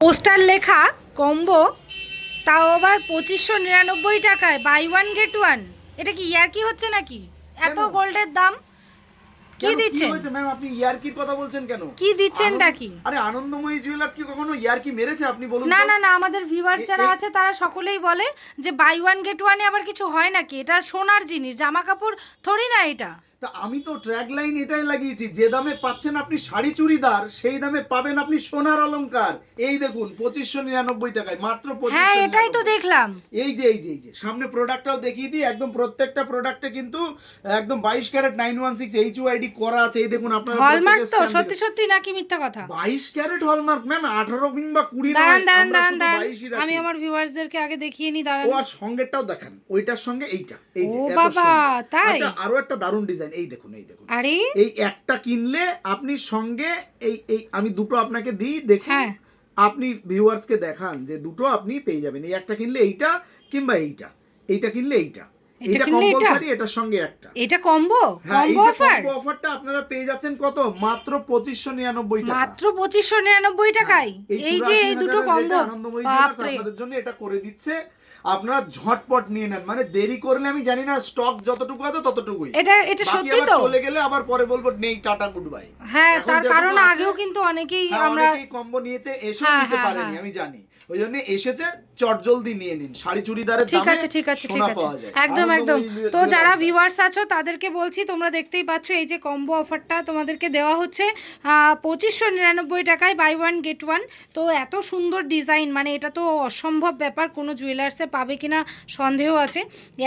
Poster লেখা combo তাও আবার পঁচিশশো নিরানব্বই টাকায় বাই ওয়ান গেট ওয়ান এটা কি ইয়ার কি হচ্ছে নাকি? এত গোল্ডের দাম? কি দিচ্ছেন? ম্যাম আপনি ইয়ারকির কথা বলছেন কেন? কি আনন্দ- কি আরে আনন্দময়ী জুয়েলার্স কি কখনো ইয়ারকি মেরেছে আপনি বলুন না না না আমাদের ভিউয়ার্স যারা আছে তারা সকলেই বলে যে বাই ওয়ান গেট ওয়ানে আবার কিছু হয় নাকি? এটা সোনার জিনিস জামা কাপড় থরি না এটা। তা আমি তো ট্র্যাক লাইন এটাই লাগিয়েছি যে দামে পাচ্ছেন আপনি শাড়ি চুড়িদার সেই দামে পাবেন আপনি সোনার অলংকার। এই দেখুন পঁচিশশো নিরানব্বই টাকায় মাত্র হ্যাঁ এটাই তো দেখলাম। এই যে এই যে এই যে সামনে প্রোডাক্টটাও দেখিয়ে দিই একদম প্রত্যেকটা প্রোডাক্টে কিন্তু একদম বাইশ carat nine one six H ID করা আছে। এই দেখুন আপনার হলমার্ক তো সত্যি সত্যি নাকি মিথ্যা কথা? বাইশ ক্যারেট হলমার্ক ম্যাম আঠারো কিংবা কুড়ি দাঁড়ান দাঁড়ান দাঁড়ান দাঁড়ান। আমি আমার ভিউয়ার্সদেরকে আগে দেখিয়ে নি দাঁড়ান। ও আর সঙ্গেরটাও দেখান ওইটার সঙ্গে এইটা এই যে ও বাবা, তাই? আচ্ছা আরও একটা দারুণ ডিজাইন এই দেখুন এই দেখুন। আরে? এই একটা কিনলে আপনি সঙ্গে এই এই আমি দুটো আপনাকে দিই দেখুন। হ্যাঁ। আপনি ভিউয়ার্সকে দেখান যে দুটো আপনি পেয়ে যাবেন। এই একটা কিনলে এইটা কিংবা এইটা। এইটা কিনলে এইটা। এটা কম্পালসারি এটার সঙ্গে একটা। এটা কম্বো হ্যাঁ কম্বো অফার কম্বো অফারটা আপনারা পেয়ে যাচ্ছেন কত? মাত্র পঁচিশশো নিরানব্বই টাকা। মাত্র পঁচিশশো নিরানব্বই টাকায়? এই যে এই দুটো কম্বো আপনাদের জন্য এটা করে দিচ্ছে। আপনারা ঝটপট নিয়ে নেন। মানে দেরি করলে আমি জানি না স্টক যতটুকু আছে ততটুকুই। এটা এটা সত্যি তো? চলে গেলে আবার পরে বলব নেই টাটা গুড বাই হ্যাঁ তার কারণ আগেও কিন্তু অনেকেই হ্যাঁ, আমরা অনেকেই কম্বো নিতে এসে হ্যাঁ, নিতে হ্যাঁ, পারেনি হ্যাঁ। আমি জানি। ওই জন্য এসেছে চটজলদি নিয়ে নিন। শাড়ি চুড়িদারের ঠিক আছে ঠিক আছে ঠিক আছে। যায়। একদম একদম। তো যারা ভিউয়ার্স আছো তাদেরকে বলছি তোমরা দেখতেই পাচ্ছ এই যে কম্বো অফারটা তোমাদেরকে দেওয়া হচ্ছে পঁচিশশো নিরানব্বই টাকায় বাই ওয়ান গেট ওয়ান তো এত সুন্দর ডিজাইন মানে এটা তো অসম্ভব ব্যাপার কোনো জুয়েলার্সে পাবে কিনা সন্দেহ আছে।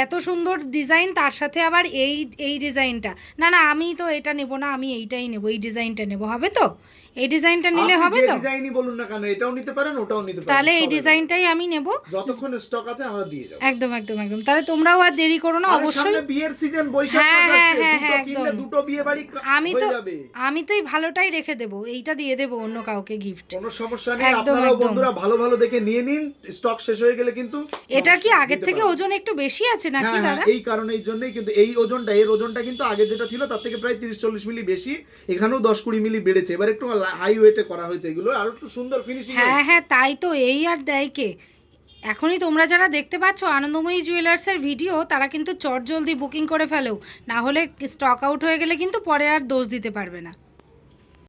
এত সুন্দর ডিজাইন তার সাথে আবার এই এই ডিজাইনটা না না আমি তো এটা নেব না আমি এইটাই নেব এই ডিজাইনটা নেব। হবে তো? এই ডিজাইনটা নিলে হবে তো? ডিজাইনই বলুন না কেন এটাও নিতে পারেন ওটাও নিতে পারেন তাহলে এই ডিজাইনটাই আমি নেব। যতক্ষণ স্টক আছে আমরা দিয়ে যাব। একদম একদম একদম। তাহলে তোমরাও আর দেরি করো না অবশ্যই। বিয়ের সিজন বৈশাখ হ্যাঁ, হ্যাঁ, হ্যাঁ, দুটো বিয়ে বাড়ি আমি তো আমি তো এই ভালোটাই রেখে দেবো এইটা দিয়ে দেবো অন্য কাউকে গিফট কোনো সমস্যা নেই একদম। বন্ধুরা ভালো ভালো দেখে নিয়ে নিন স্টক শেষ হয়ে গেলে কিন্তু এটা কি আগের থেকে ওজন একটু বেশি আছে নাকি দাদা? এই কারণে এই জন্যই কিন্তু এই ওজনটা এর ওজনটা কিন্তু আগে যেটা ছিল তার থেকে প্রায় তিরিশ চল্লিশ মিলি বেশি এখানেও দশ কুড়ি মিলি বেড়েছে। এবার একটু হাই ওয়েটে করা হয়েছে এগুলো আর একটু সুন্দর ফিনিশিং হ্যাঁ হ্যাঁ তাই তো এই আর দেয় কে? এখনই তোমরা যারা দেখতে পাচ্ছ আনন্দময়ী জুয়েলার্সের ভিডিও তারা কিন্তু চট জলদি বুকিং করে ফেলো। না হলে স্টক আউট হয়ে গেলে কিন্তু পরে আর দোষ দিতে পারবে না।